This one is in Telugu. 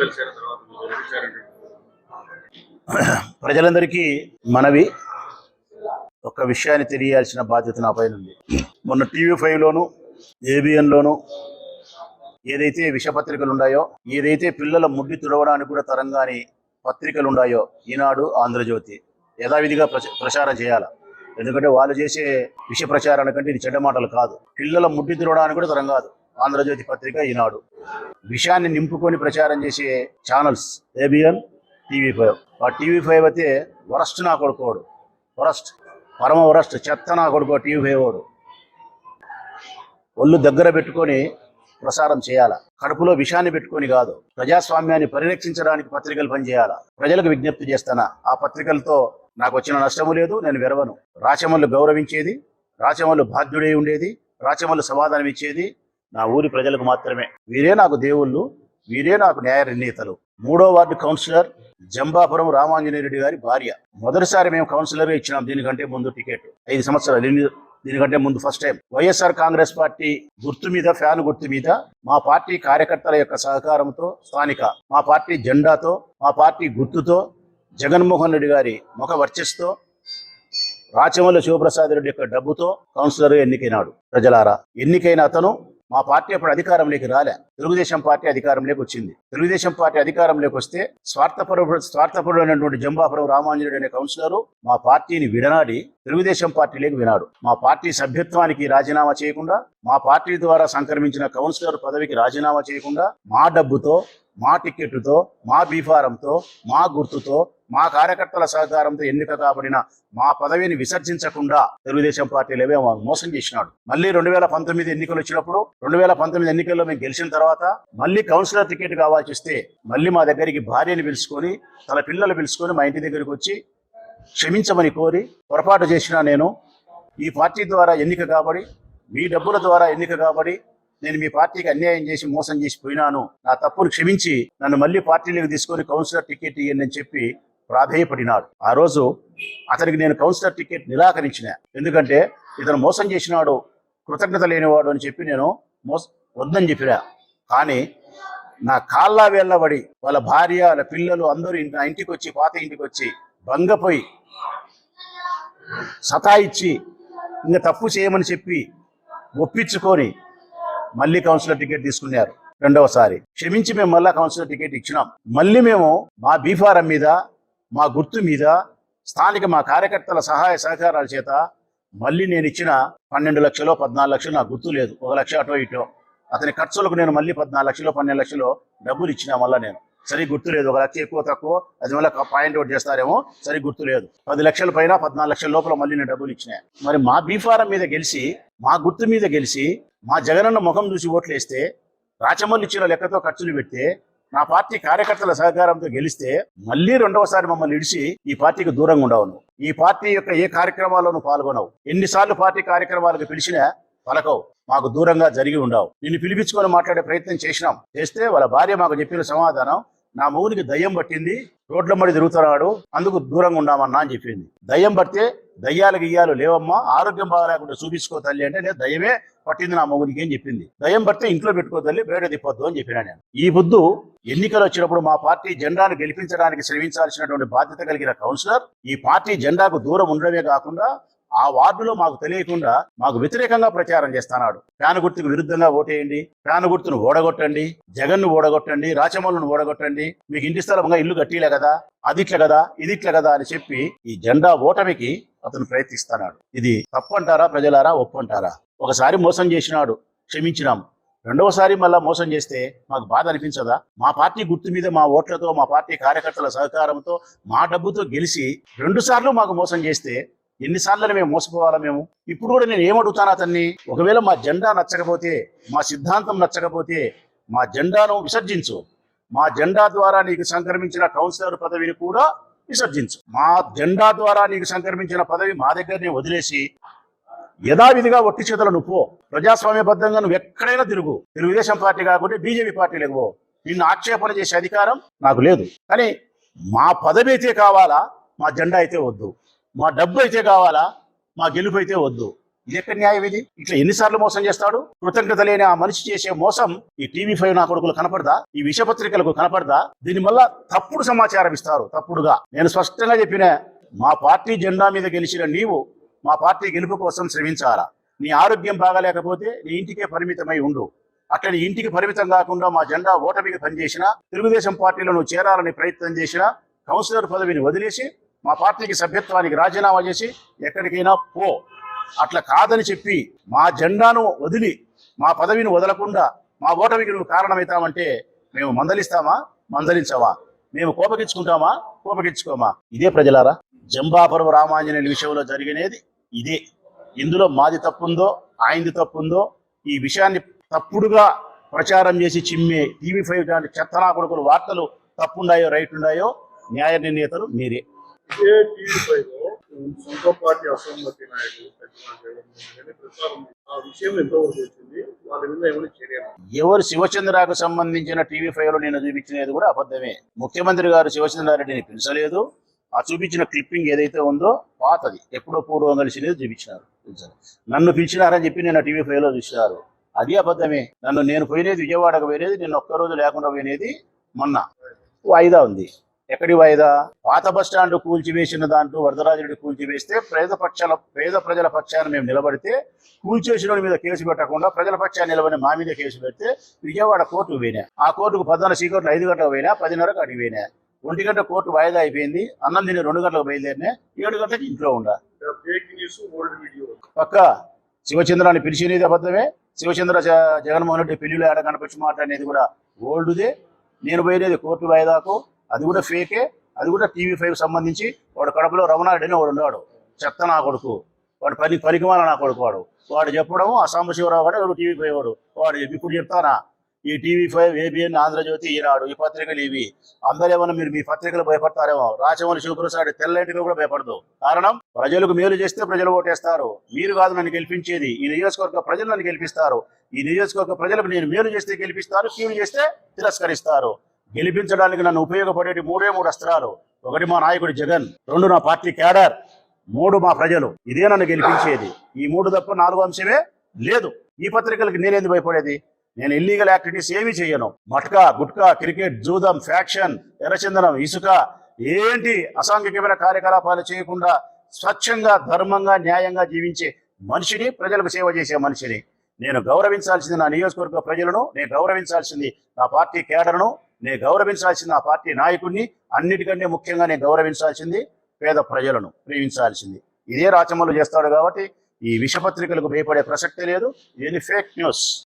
కలిసిన తర్వాత ప్రజలందరికీ మనవి ఒక విషయాన్ని తెలియాల్సిన బాధ్యత నా పైన ఉంది. మొన్న టీవీ ఫైవ్లోను ఏబిఎన్లోను ఏదైతే విషపత్రికలు ఉన్నాయో ఏదైతే పిల్లల ముడ్డి తుడవడానికి కూడా తరంగాని పత్రికలు ఉన్నాయో ఈనాడు ఆంధ్రజ్యోతి యథావిధిగా ప్రచ ప్రచారం చేయాలి? ఎందుకంటే వాళ్ళు చేసే విష ప్రచారానికంటే ఇది చెడ్డ మాటలు కాదు. పిల్లల ముడ్డి తిరగడానికి కూడా తరం కాదు ఆంధ్రజ్యోతి పత్రిక ఈనాడు. విషయాన్ని నింపుకొని ప్రచారం చేసే ఛానల్స్ ఏబిఎన్ టీవీ ఫైవ్ ఆ టీవీ ఫైవ్ అయితే వరస్ట్ నా కొడుకోడు వరస్ట్. పరమ వరస్ట్ చెత్త నా కొడుకో టీవీ ఫైవ్ వాడు. ఒళ్ళు దగ్గర పెట్టుకొని ప్రసారం చేయాల? కడుపులో విషాన్ని పెట్టుకొని కాదు. ప్రజాస్వామ్యాన్ని పరిరక్షించడానికి పత్రికలు పనిచేయాలా? ప్రజలకు విజ్ఞప్తి చేస్తానా? ఆ పత్రికలతో నాకు వచ్చిన నష్టము లేదు నేను వెరవను. రాచమల్లు గౌరవించేది రాచమల్లు బాధ్యుడై ఉండేది రాచమల్లు సమాధానం ఇచ్చేది నా ఊరి ప్రజలకు మాత్రమే. వీరే నాకు దేవుళ్ళు వీరే నాకు న్యాయ నిర్ణేతలు. మూడో వార్డు కౌన్సిలర్ జంబాపురం రామాంజనేయుడి గారి భార్య. మొదటిసారి మేము కౌన్సిలర్ ఇచ్చినాం దీనికంటే ముందు టికెట్. ఐదు సంవత్సరాలు దీనికంటే ముందు first time. YSR Congress party గుర్తు మీద ఫ్యాన్ గుర్తు మీద మా పార్టీ కార్యకర్తల యొక్క సహకారంతో స్థానిక మా పార్టీ జెండాతో మా పార్టీ గుర్తుతో జగన్మోహన్ రెడ్డి గారి ముఖ వర్చస్తో రాచమల్లి శివప్రసాద్ రెడ్డి యొక్క డబ్బుతో కౌన్సిలర్ ఎన్నికైనాడు. ప్రజలారా ఎన్నికైన అతను మా పార్టీ అప్పుడు అధికారంలోకి రాలే. తెలుగుదేశం పార్టీ అధికారంలోకి వచ్చింది. తెలుగుదేశం పార్టీ అధికారంలోకి వస్తే స్వార్థపరు స్వార్థపరుడైనటువంటి జంబాపురం రామాంజనుడు అనే కౌన్సిలర్ మా పార్టీని విడనాడి తెలుగుదేశం పార్టీలోకి వినాడు. మా పార్టీ సభ్యత్వానికి రాజీనామా చేయకుండా మా పార్టీ ద్వారా సంక్రమించిన కౌన్సిలర్ పదవికి రాజీనామా చేయకుండా మా డబ్బుతో మా టికెట్తో మా బీఫారంతో మా గుర్తుతో మా కార్యకర్తల సహకారంతో ఎన్నిక కాబడిన మా పదవిని విసర్జించకుండా తెలుగుదేశం పార్టీలో మోసం చేసినాడు. మళ్ళీ రెండు వేల పంతొమ్మిది ఎన్నికలు వచ్చినప్పుడు రెండు వేల పంతొమ్మిది ఎన్నికల్లో మేము గెలిచిన తర్వాత తర్వాత మళ్ళీ కౌన్సిలర్ టికెట్ కావాల్సి వస్తే మళ్ళీ మా దగ్గరికి భార్యని పిలుచుకొని తన పిల్లలు పిలుచుకొని మా ఇంటి దగ్గరికి వచ్చి క్షమించమని కోరి పొరపాటు చేసిన నేను ఈ పార్టీ ద్వారా ఎన్నిక కాబడి మీ డబ్బుల ద్వారా ఎన్నిక కాబడి నేను మీ పార్టీకి అన్యాయం చేసి మోసం చేసి పోయినాను. నా తప్పును క్షమించి నన్ను మళ్ళీ పార్టీలోకి తీసుకొని కౌన్సిలర్ టికెట్ ఇవ్వండి అని చెప్పి ప్రాధేయపడినాడు. ఆ రోజు అతనికి నేను కౌన్సిలర్ టికెట్ నిరాకరించిన. ఎందుకంటే ఇతను మోసం చేసినాడు కృతజ్ఞత లేనివాడు అని చెప్పి నేను మోస వద్దని చెప్పినా. కానీ నా కాళ్ళ వెళ్ళబడి వాళ్ళ భార్య వాళ్ళ పిల్లలు అందరూ నా ఇంటికి వచ్చి పాత ఇంటికి వచ్చి భంగపోయి సతాయిచ్చి ఇంకా తప్పు చేయమని చెప్పి ఒప్పించుకొని మళ్ళీ కౌన్సిలర్ టికెట్ తీసుకున్నారు రెండవసారి. క్షమించి మేము మళ్ళా కౌన్సిలర్ టికెట్ ఇచ్చినాం. మళ్ళీ మేము మా బీఫారం మీద మా గుర్తు మీద స్థానిక మా కార్యకర్తల సహాయ సహకారాల చేత మళ్ళీ నేను ఇచ్చిన పన్నెండు లక్షలో పద్నాలుగు లక్షలు నాకు గుర్తు లేదు. ఒక లక్ష అటో ఇటో. అతని ఖర్చులకు నేను మళ్ళీ పద్నాలుగు లక్షలు పన్నెండు లక్షలు డబ్బులు ఇచ్చిన మళ్ళీ నేను. సరి గుర్తు లేదు ఒక లక్ష ఎక్కువ తక్కువ అది మళ్ళీ పాయింట్ అవుట్ చేస్తారేమో సరి గుర్తు లేదు. పది లక్షల పైన పద్నాలుగు లక్షల లోపల మళ్ళీ నేను డబ్బులు ఇచ్చినాయి మరి మా బీఫారం మీద గెలిచి మా గుర్తు మీద గెలిచి మా జగనన్న ముఖం చూసి ఓట్లేస్తే రాచమల్లి ఇచ్చిన లెక్కతో ఖర్చులు పెడితే నా పార్టీ కార్యకర్తల సహకారంతో గెలిస్తే మళ్ళీ రెండవసారి మమ్మల్ని ఇడిచి ఈ పార్టీకి దూరంగా ఉండవు నువ్వు. ఈ పార్టీ యొక్క ఏ కార్యక్రమాల్లోనూ పాల్గొనవు. ఎన్నిసార్లు పార్టీ కార్యక్రమాలకు పిలిచినా పలకవు. మాకు దూరంగా జరిగి ఉండవు. నిన్ను పిలిపించుకొని మాట్లాడే ప్రయత్నం చేసినాం. చేస్తే వాళ్ళ భార్య మాకు చెప్పిన సమాధానం నా మొగునికి దయ్యం పట్టింది రోడ్ల మడి తిరుగుతున్నాడు అందుకు దూరంగా ఉండామన్నా అని చెప్పింది. దయ్యం పడితే దయ్యాలు గియ్యాలు లేవమ్మా ఆరోగ్యం బాగాలేకుండా చూపించుకో తల్లి అంటే నేను దయ్యమే పట్టింది నా మొగునికి అని చెప్పింది. దయ్యం పడితే ఇంట్లో పెట్టుకో తల్లి బయట తిప్పొద్దు అని చెప్పినా నేను. ఈ బుద్ధు ఎన్నికలు వచ్చినప్పుడు మా పార్టీ జెండాను గెలిపించడానికి శ్రమించాల్సినటువంటి బాధ్యత కలిగిన కౌన్సిలర్. ఈ పార్టీ జెండాకు దూరం ఉండడమే కాకుండా ఆ వార్డులో మాకు తెలియకుండా మాకు వ్యతిరేకంగా ప్రచారం చేస్తున్నాడు. ఫ్యాన్ గుర్తుకు విరుద్ధంగా ఓటేయండి ఫ్యాన్ గుర్తును ఓడగొట్టండి జగన్ను ఓడగొట్టండి రాచమల్లును ఓడగొట్టండి మీకు ఇంటి స్థలంగా ఇల్లు కట్టిలే కదా అదిట్ల కదా ఇదిట్ల కదా అని చెప్పి ఈ జెండా ఓటమికి అతను ప్రయత్నిస్తున్నాడు. ఇది తప్పంటారా ప్రజలారా? ఒప్పంటారా? ఒకసారి మోసం చేసినాడు క్షమించినాం. రెండవసారి మళ్ళా మోసం చేస్తే మాకు బాధ అనిపించదా? మా పార్టీ గుర్తు మీద మా ఓట్లతో మా పార్టీ కార్యకర్తల సహకారంతో మా డబ్బుతో గెలిచి రెండు సార్లు మాకు మోసం చేస్తే ఎన్నిసార్లు మేము మోసపోవాలా మేము? ఇప్పుడు కూడా నేను ఏమడుగుతాను అతన్ని? ఒకవేళ మా జెండా నచ్చకపోతే మా సిద్ధాంతం నచ్చకపోతే మా జెండాను విసర్జించు. మా జెండా ద్వారా నీకు సంక్రమించిన కౌన్సిలర్ పదవిని కూడా విసర్జించు. మా జెండా ద్వారా నీకు సంక్రమించిన పదవి మా దగ్గరనే వదిలేసి యథావిధిగా ఒట్టి చేతులు నువ్వు ప్రజాస్వామ్యబద్ధంగా నువ్వు ఎక్కడైనా తిరుగు. తెలుగుదేశం పార్టీ కాకుండా బీజేపీ పార్టీలకు పో. నిన్ను ఆక్షేపణ చేసే అధికారం నాకు లేదు. కానీ మా పదవి అయితే కావాలా? మా జెండా అయితే వద్దు. మా డబ్బు అయితే కావాలా? మా గెలుపు అయితే వద్దు. ఇదెక్క న్యాయం ఇది? ఇట్లా ఎన్నిసార్లు మోసం చేస్తాడు? కృతజ్ఞత లేని ఆ మనిషి చేసే మోసం ఈ టీవీ ఫైవ్ నా కొడుకులు కనపడదా? ఈ విషపత్రికలకు కనపడదా? దీని వల్ల తప్పుడు సమాచారం ఇస్తారు తప్పుడుగా. నేను స్పష్టంగా చెప్పిన మా పార్టీ జెండా మీద గెలిచిన నీవు మా పార్టీ గెలుపు కోసం శ్రమించాలా? నీ ఆరోగ్యం బాగాలేకపోతే నీ ఇంటికే పరిమితమై ఉండు. అక్కడ నీ ఇంటికి పరిమితం కాకుండా మా జెండా ఓటమికి పనిచేసిన తెలుగుదేశం పార్టీలో నువ్వు చేరాలని ప్రయత్నం చేసిన కౌన్సిలర్ పదవిని వదిలేసి మా పార్టీకి సభ్యత్వానికి రాజీనామా చేసి ఎక్కడికైనా పో. అట్లా కాదని చెప్పి మా జెండాను వదిలి మా పదవిని వదలకుండా మా ఓటమికి నువ్వు కారణమవుతామంటే మేము మందలిస్తామా? మందలించవా? మేము కోపగించుకుంటామా? కోపగించుకోమా? ఇదే ప్రజలారా జంబాపురం రామాంజనేయుల విషయంలో జరిగినది ఇదే. ఇందులో మాది తప్పుందో ఆయనది తప్పుందో ఈ విషయాన్ని తప్పుడుగా ప్రచారం చేసి చిమ్మే టీవీ ఫైవ్ లాంటి చెత్తనా కొడుకులు వార్తలు తప్పుండాయో రైట్ ఉన్నాయో న్యాయ నిర్ణేతలు మీరే. ఇదే సొంత పార్టీ అసమ్మతి నాయకులు ఆ విషయం ఎవరు శివచంద్రకు సంబంధించిన టీవీ ఫైవ్లో నేను చూపించినది కూడా అబద్ధమే. ముఖ్యమంత్రి గారు శివచంద్రారెడ్డిని పిలిచలేదు. ఆ చూపించిన క్లిప్పింగ్ ఏదైతే ఉందో పాతది. ఎప్పుడో పూర్వం కలిసినది చూపించినారు. పిలిచారు. నన్ను పిలిచినారని చెప్పి నేను టీవీ ఫైవ్లో చూసినారు. అది అబద్ధమే. నన్ను నేను పోయినది విజయవాడకు పోయినది నేను ఒక్కరోజు లేకుండా పోయినది మొన్న. వాయిదా ఉంది. ఎక్కడి వాయిదా? పాత బస్ స్టాండ్ కూల్చివేసిన దాంట్లో వరదరాజుడి కూల్చివేస్తే పేద పక్షాల పేద ప్రజల పక్షాన్ని మేము నిలబడితే కూల్చేసిన మీద కేసు పెట్టకుండా ప్రజల పక్షాన్ని నిలబడి మా మీద కేసు పెడితే విజయవాడ కోర్టుకు పోయినా. ఆ కోర్టుకు పద్నాలుగు సీకర్లు ఐదు గంటలకు పోయినా పదిన్నరకు అడిగి పోయినా. ఒంటి గంట కోర్టు వాయిదా అయిపోయింది. అన్నం తిని రెండు గంటలకు బయలుదేరినా. ఏడు గంటలకు ఇంట్లో ఉండా. ఓల్డ్ వీడియో పక్క శివచంద్రాన్ని పిలిచినది అబద్ధమే. శివచంద్ర జగన్మోహన్ రెడ్డి పెళ్ళిలో ఆడ కనిపించి మాట్లాడేది కూడా ఓల్డ్దే. నేను పోయినది కోర్టు వాయిదాకు. అది కూడా ఫేకే అది కూడా టీవీ ఫైవ్ సంబంధించి వాడు కడపలో రమణారెడ్డి అని వాడు ఉన్నాడు. చెత్త నా కొడుకు. వాడు పని పరికమాల నా కొడుకు వాడు. వాడు చెప్పడం ఆ సాంబశివరావు కూడా వాడు టీవీ ఫైవ్ వాడు. వాడు ఇప్పుడు చెప్తానా? ఈ TV five ABN Andhra Jyothi Eenadu ఈ పత్రికలు ఇవి. అందరూ ఏమన్నా మీరు మీ పత్రికలు భయపడతారేమో? రాచమల్లి శివప్రసాద్ తెల్లటిగా కూడా భయపడదు. కారణం ప్రజలకు మేలు చేస్తే ప్రజలు ఓటేస్తారు. మీరు కాదు నన్ను గెలిపించేది. ఈ నియోజకవర్గ ప్రజలు నన్ను గెలిపిస్తారు. ఈ నియోజకవర్గ ప్రజలకు నేను మేలు చేస్తే గెలిపిస్తారు. కీడు చేస్తే తిరస్కరిస్తారు. గెలిపించడానికి నన్ను ఉపయోగపడేటి మూడే మూడు అస్త్రాలు. ఒకటి మా నాయకుడు జగన్ రెండు నా పార్టీ క్యాడర్ మూడు మా ప్రజలు. ఇదే నన్ను గెలిపించేది. ఈ మూడు తప్ప నాలుగు అంశమే లేదు. ఈ పత్రికలకు నేనేంది భయపడేది? నేను ఇల్లీగల్ యాక్టివిటీస్ ఏమీ చేయను. మట్కా గుట్కా క్రికెట్ జూదం ఫ్యాక్షన్ ఎర్రచందనం ఇసుక ఏంటి అసాంఘికమైన కార్యకలాపాలు చేయకుండా స్వచ్ఛంగా ధర్మంగా న్యాయంగా జీవించే మనిషిని ప్రజలకు సేవ చేసే మనిషిని. నేను గౌరవించాల్సింది నా నియోజకవర్గ ప్రజలను నేను గౌరవించాల్సింది నా పార్టీ కేడర్ను నేను గౌరవించాల్సింది ఆ పార్టీ నాయకుడిని అన్నిటికంటే ముఖ్యంగా నేను గౌరవించాల్సింది పేద ప్రజలను ప్రేమించాల్సింది. ఇదే రాచమల్లు చేస్తాడు కాబట్టి ఈ విషపత్రికలకు భయపడే ప్రసక్తే లేదు. ఇది ఫేక్ న్యూస్